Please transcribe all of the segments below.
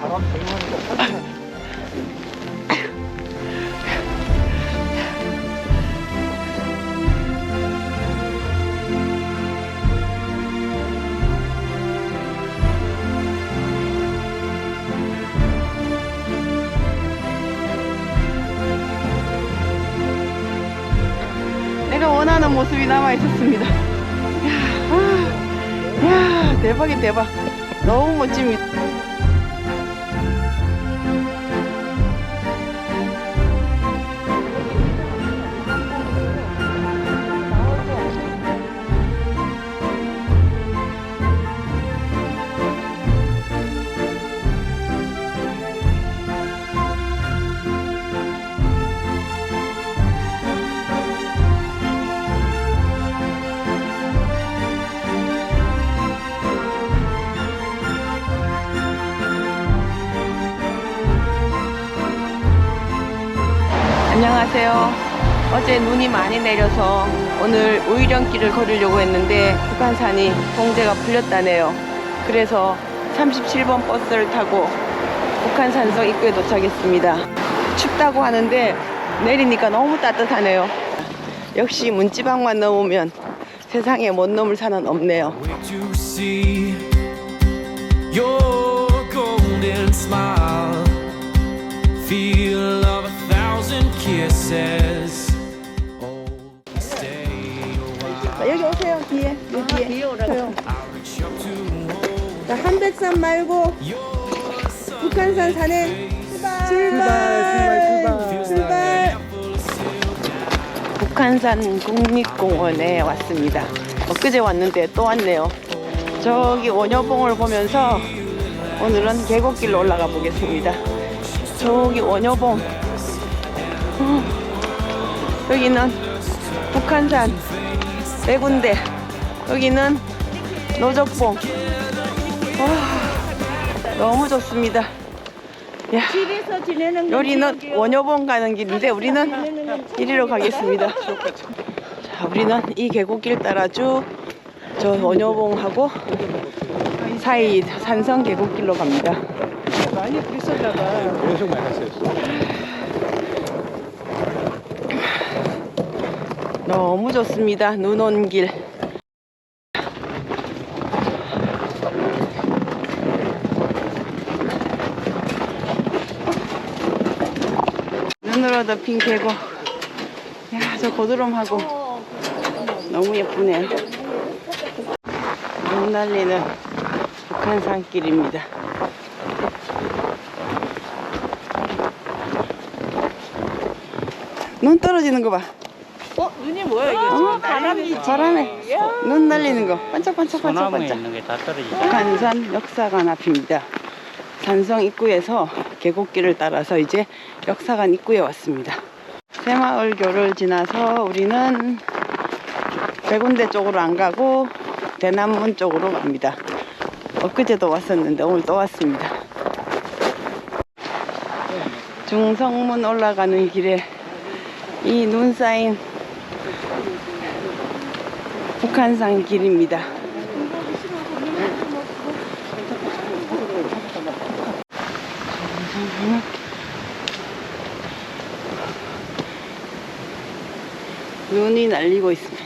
바람 조용하니까 내가 원하는 모습이 남아 있었습니다. 야, 아, 야, 대박이 대박. 너무 멋집니다. 안녕하세요. 어제 눈이 많이 내려서 오늘 우이령길을 걸으려고 했는데 북한산이 통제가 풀렸다네요. 그래서 37번 버스를 타고 북한산성 입구에 도착했습니다. 춥다고 하는데 내리니까 너무 따뜻하네요. 역시 문지방만 넘으면 세상에 못 넘을 산은 없네요. 여기 오세요 뒤에 여기 뒤에. 뒤에 오라고. 자, 한백산 말고. 북한산 산에 출발! 출발 출발 북한산 국립공원에 왔습니다. 엊그제 왔는데 또 왔네요. 저기 원효봉을 보면서 오늘은 계곡길로 올라가 보겠습니다. 저기 원효봉. 어, 여기는 북한산 네 군데 여기는 노적봉 와, 너무 좋습니다 야, 여기는. 원효봉 가는 길인데 우리는 이리로 가겠습니다. 자, 우리는 이 계곡길 따라 쭉 저 원효봉하고 사이 산성 계곡길로 갑니다. 많이 비싸잖아 계속 마이너스였 너무 좋습니다. 눈 온 길. 눈으로 덮인 계곡. 야, 저 고드름하고 너무 예쁘네요. 눈 날리는 북한산길입니다. 눈 떨어지는 거 봐. 어? 눈이 뭐야 이게? 어, 바람이 바람에 눈 날리는 거. 반짝반짝 소나무에 반짝반짝 있는 게 다 떨어지죠. 북한산 역사관 앞입니다. 산성 입구에서 계곡길을 따라서 이제 역사관 입구에 왔습니다. 새마을교를 지나서 우리는 백운대 쪽으로 안 가고 대남문 쪽으로 갑니다. 엊그제도 왔었는데 오늘 또 왔습니다. 중성문 올라가는 길에 이 눈 쌓인 북한산 길입니다. 눈이 날리고 있습니다.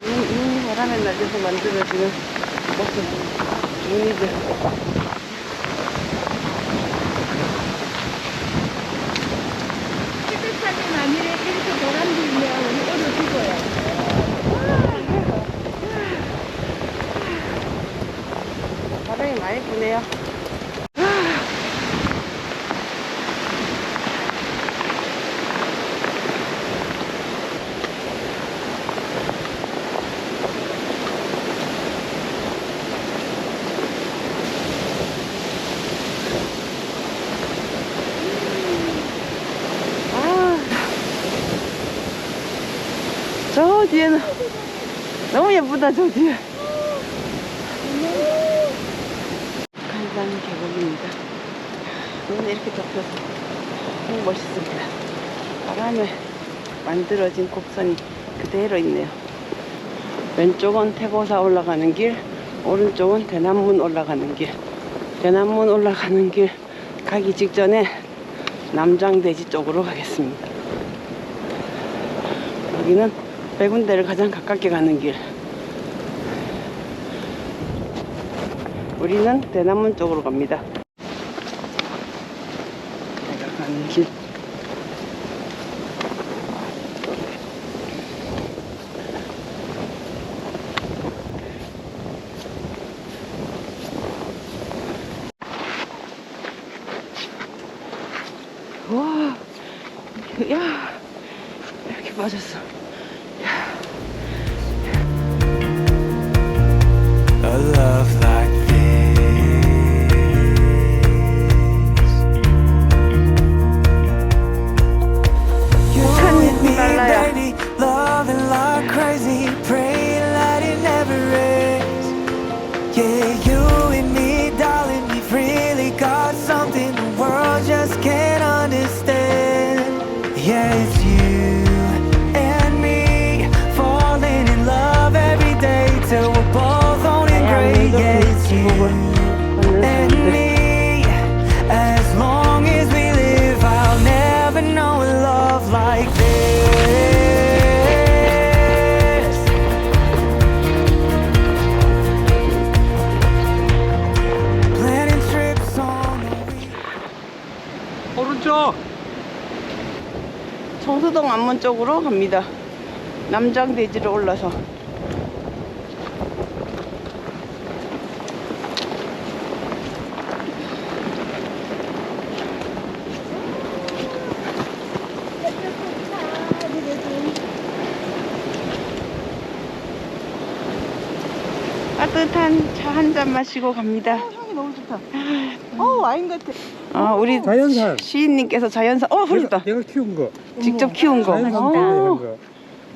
눈, 눈이 바람에 날려서 만들어지는 모습 눈이들 시대사진 아니래 이렇게 노란 빛이면 우리 오늘 죽어요 바람이 많이 부네요. 뒤에는 너무 예쁘다 저 뒤에. 간단 계곡입니다. 눈이 이렇게 덮여서 너무 멋있습니다. 바람에 만들어진 곡선이 그대로 있네요. 왼쪽은 태고사 올라가는 길 오른쪽은 대남문 올라가는 길. 대남문 올라가는 길 가기 직전에 남장대지 쪽으로 가겠습니다. 여기는 백운대를 가장 가깝게 가는 길. 우리는 대남문 쪽으로 갑니다. 내가 가는 길. 와, 야, 이렇게 빠졌어. yeah, yeah. 오른쪽. 청수동 안문 쪽으로 갑니다. 남장대지로 올라서. 따뜻한 차 한 잔 마시고 갑니다. 향이 너무 좋다. 어 와인 같아. 아, 우리 자연산. 시인님께서 자연산, 어. 내가, 내가 키운 거. 직접 키운 거. 자연산 어. 거.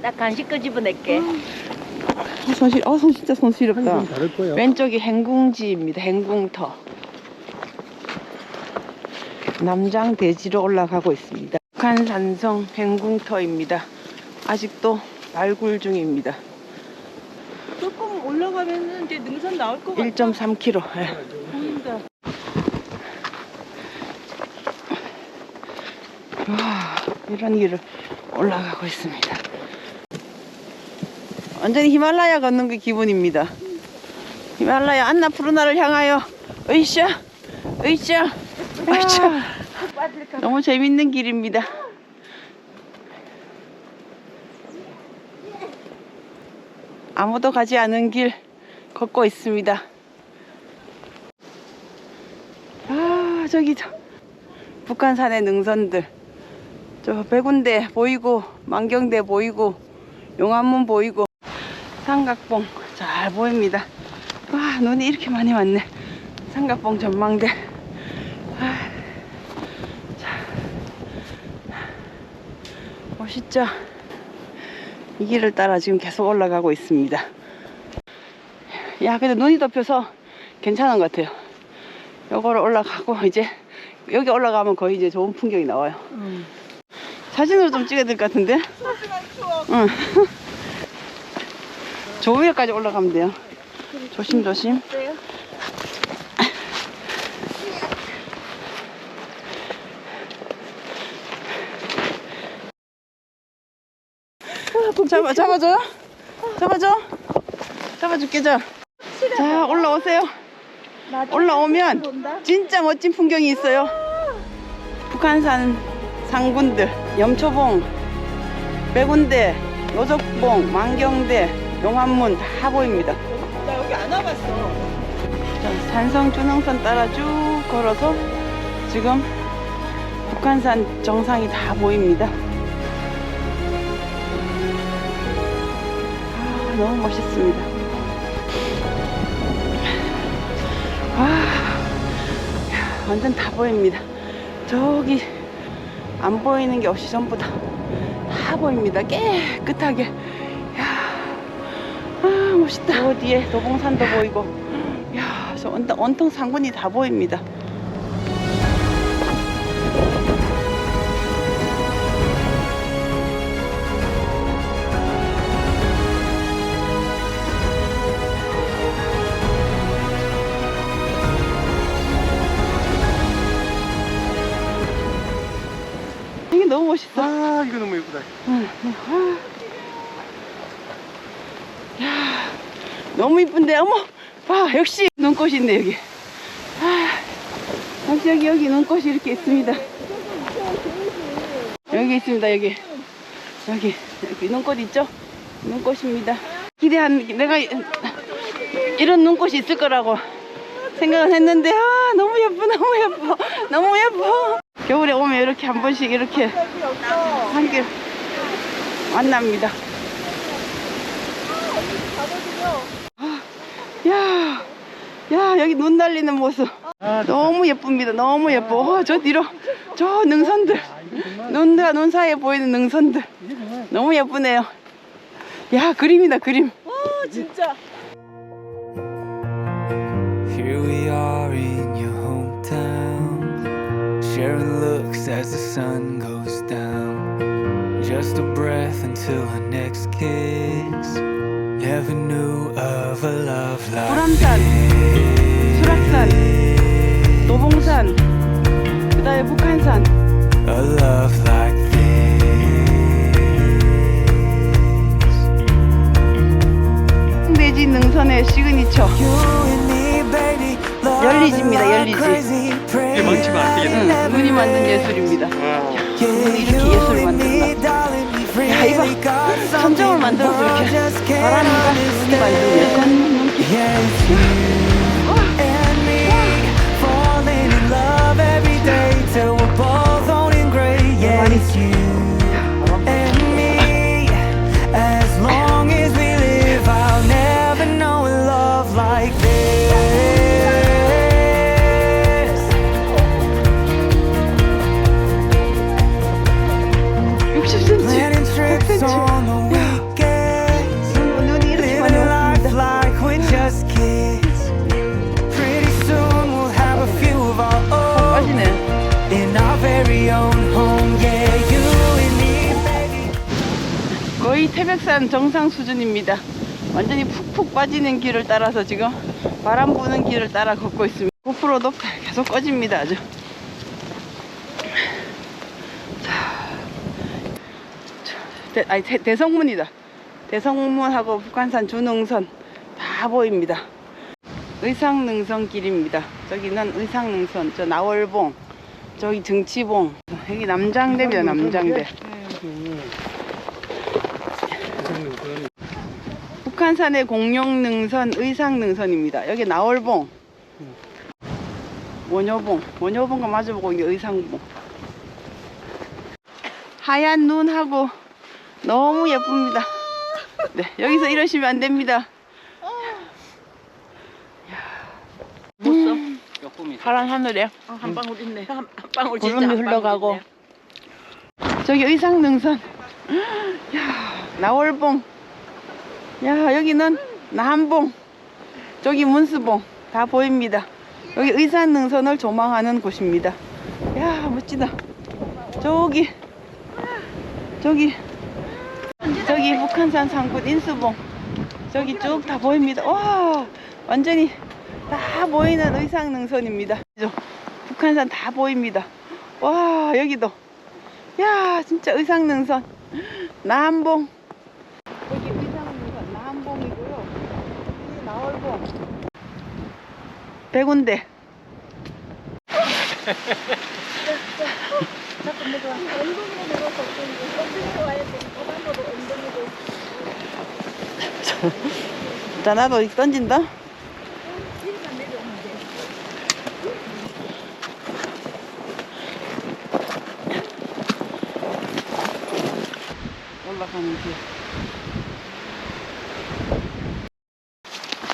나 간식 거 집어낼게. 어, 손실, 어, 손 진짜 다를 거예요. 왼쪽이 행궁지입니다. 행궁터. 남장 대지로 올라가고 있습니다. 북한 산성 행궁터입니다. 아직도 발굴 중입니다. 조금 올라가면은 이제 능선 나올 것 같아. 1.3km. 예. 보인다. 와, 이런 길을 올라가고 있습니다. 완전히 히말라야 걷는 그 기분입니다. 히말라야 안나푸르나를 향하여 으쌰, 으쌰, 으쌰. 너무 재밌는 길입니다. 아무도 가지 않은 길 걷고 있습니다. 아, 저기 저 북한산의 능선들. 저 백운대 보이고 만경대 보이고 용암문 보이고 삼각봉 잘 보입니다. 와 눈이 이렇게 많이 왔네. 삼각봉 전망대. 아, 자, 멋있죠? 이 길을 따라 지금 계속 올라가고 있습니다. 야, 근데 눈이 덮여서 괜찮은 것 같아요. 요거를 올라가고 이제 여기 올라가면 거의 이제 좋은 풍경이 나와요. 사진으로 좀 찍어야 될 것 같은데? 응. 저 위에까지 올라가면 돼요. 조심조심. 잡아, 잡아줘요? 잡아줘? 잡아줄게, 자. 자, 올라오세요. 올라오면 진짜 멋진 풍경이 있어요. 북한산 상군들, 염초봉, 백운대, 노적봉, 만경대, 용암문 다 보입니다. 나 여기 안 와봤어. 자, 산성 준흥선 따라 쭉 걸어서 지금 북한산 정상이 다 보입니다. 아, 너무 멋있습니다. 아, 완전 다 보입니다. 저기 안 보이는 게 없이 전부 다, 다 보입니다. 깨끗하게. 이야, 아, 멋있다. 저 뒤에 도봉산도 보이고. 이야, 저 온통, 온통 상군이 다 보입니다. 멋있어. 아, 이거 너무 예쁘다. 너무 이쁜데 어머. 봐 역시 눈꽃인데 여기. 아, 역시 여기 여기 눈꽃이 이렇게 있습니다. 여기 있습니다 여기. 여기 여기 눈꽃 있죠? 눈꽃입니다. 기대한 내가 이- 이런 눈꽃이 있을 거라고 생각을 했는데 아 너무 예뻐 너무 예뻐 너무 예뻐 겨울에 오면 이렇게 한 번씩 이렇게 한길 만납니다 야, 야, 여기 눈 날리는 모습. 너무 예쁩니다. 너무 예뻐. 와, 저 뒤로, 저 능선들. 눈과 눈 사이에 보이는 능선들. 너무 예쁘네요. 야, 그림이다, 그림. Here as the sun goes down. Just a breath until our next kiss. Never knew of a love like 보람산, 수락산, this. 노봉산, 그 다음에 북한산. A love like this. 대지 능선의 시그니처. 열리지입니다, 열리지. 이게 망치면 안 되겠네. 응, 눈이 만든 예술입니다. 눈이 이렇게 예술 만든다. 야, 이거 감정을 만들어서 이렇게 바람과 눈이 만든 예술. 태백산 정상 수준입니다. 완전히 푹푹 빠지는 길을 따라서 지금 바람 부는 길을 따라 걷고 있습니다. 고프로도 계속 꺼집니다. 아주. 자, 대, 아니, 대, 대성문이다. 대성문하고 북한산 주능선 다 보입니다. 의상능선 길입니다. 저기는 의상능선, 저 나월봉, 저기 정치봉, 여기 남장대입니다. 남장대. 북한산의 공룡능선, 의상능선입니다. 여기 나월봉, 원효봉, 원효봉과 마주보고 이게 의상봉. 하얀 눈하고 너무 예쁩니다. 네, 여기서 이러시면 안 됩니다. 못 써? 파란 하늘에 한 방울 있네. 한, 한 방울 진짜 구름이 흘러가고 있네. 저기 의상능선 야 나월봉 야 여기는 남봉 저기 문수봉 다 보입니다. 여기 의상능선을 조망하는 곳입니다. 야 멋지다. 저기 저기 저기 북한산 상군 인수봉 저기 쭉 다 보입니다. 와 완전히 다 보이는 의상능선입니다? 북한산 다 보입니다. 와 여기도. 야 진짜 의상능선. 남봉 여기 의상능선 남봉이고요 나월봉 백운대. 자 나도 던진다. 올라가는 길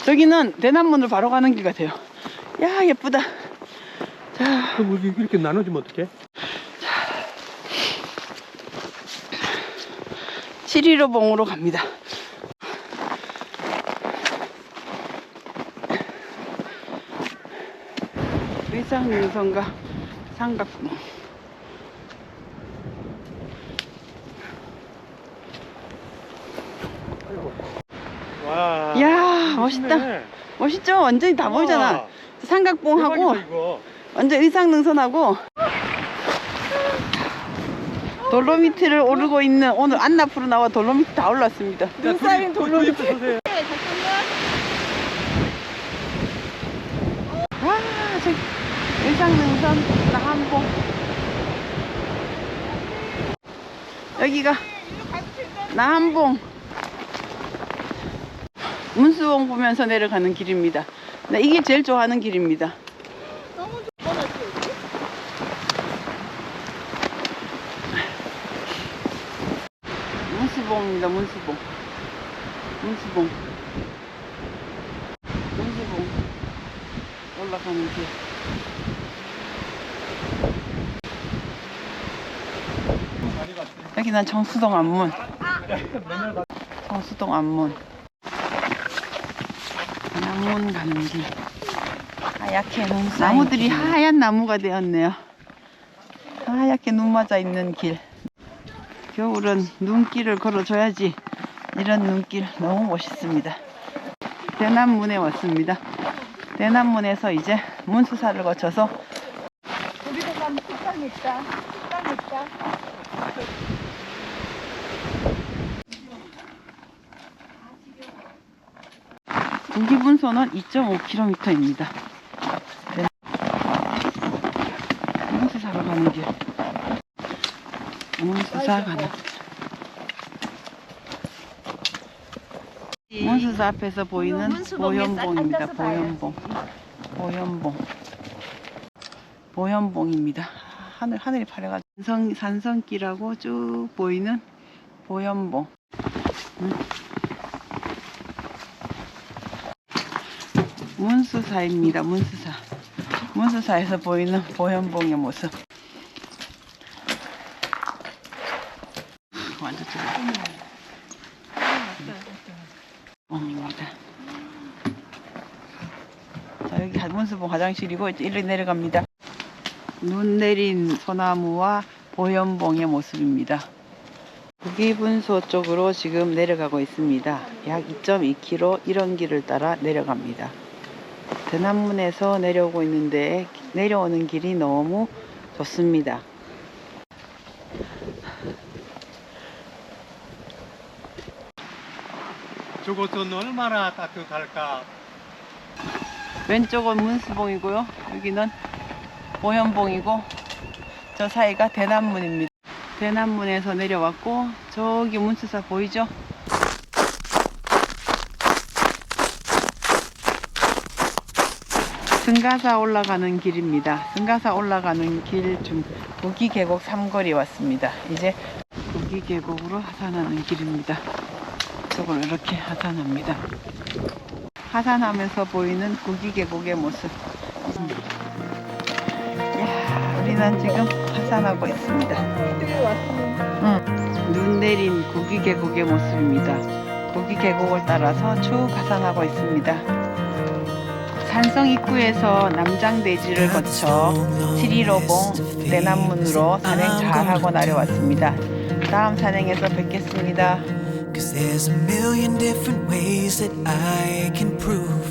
저기는 대남문을 바로 가는 길 같아요. 야 예쁘다. 자. 그럼 여기 이렇게 나눠지면 어떡해? 715 봉으로 갑니다. 일상능선과 삼각봉 멋있다. 멋있네. 멋있죠? 완전히 다 보이잖아. 우와, 삼각봉하고 대박이다, 이거. 완전 일상능선하고 돌로미트를 오르고 있는 오늘 안나푸로 나와 돌로미트 다 올랐습니다. 눈 쌓인 돌로미트. 서세요. 아, 저기 일상능선 나한봉. 여기가 나한봉. 문수봉 보면서 내려가는 길입니다. 나 이게 제일 좋아하는 길입니다. 문수봉입니다. 문수봉. 문수봉. 문수봉. 올라가는 길. 여기는 정수동 안문. 정수동 안문. 안문 가는 길. 하얗게 눈 나무들이 하얀 나무가 되었네요. 하얗게 눈 맞아 있는 길. 겨울은 눈길을 걸어줘야지. 이런 눈길 너무 멋있습니다. 대남문에 왔습니다. 대남문에서 이제 문수사를 거쳐서 우리도 가면 식당 있다. 식당 있다. 우기분소는 2.5km입니다. 문수사로 가는 길. 문수사 가는 길. 문수사 앞에서 보이는 보현봉입니다. 보현봉. 보현봉. 보현봉입니다. 하늘, 하늘이 파래가지고. 산성, 산성길하고 쭉 보이는 보현봉. 문수사입니다. 문수사. 문수사에서 보이는 보현봉의 모습. 완전 좋아. 봉입니다. 자, 여기 문수봉 화장실이고 이리 내려갑니다. 눈 내린 소나무와 보현봉의 모습입니다. 북이분소 쪽으로 지금 내려가고 있습니다. 약 2.2km 이런 길을 따라 내려갑니다. 대남문에서 내려오고 있는데 내려오는 길이 너무 좋습니다. 저곳은 얼마나 따뜻할까? 왼쪽은 문수봉이고요. 여기는 보현봉이고 저 사이가 대남문입니다. 대남문에서 내려왔고 저기 문수사 보이죠? 승가사 올라가는 길입니다. 승가사 올라가는 길중 구기 계곡 삼거리 왔습니다. 이제 구기 계곡으로 하산하는 길입니다. 이쪽으로 이렇게 하산합니다. 하산하면서 보이는 구기 계곡의 모습. 음. 이야, 우리는 지금 하산하고 있습니다. 응. 눈 내린 구기 계곡의 모습입니다. 구기 계곡을 따라서 쭉 하산하고 있습니다. 산성 입구에서 남장대지를 거쳐 715봉 내남문으로 산행 잘 하고 내려왔습니다. 다음 산행에서 뵙겠습니다. Cause there's a million different ways that I can prove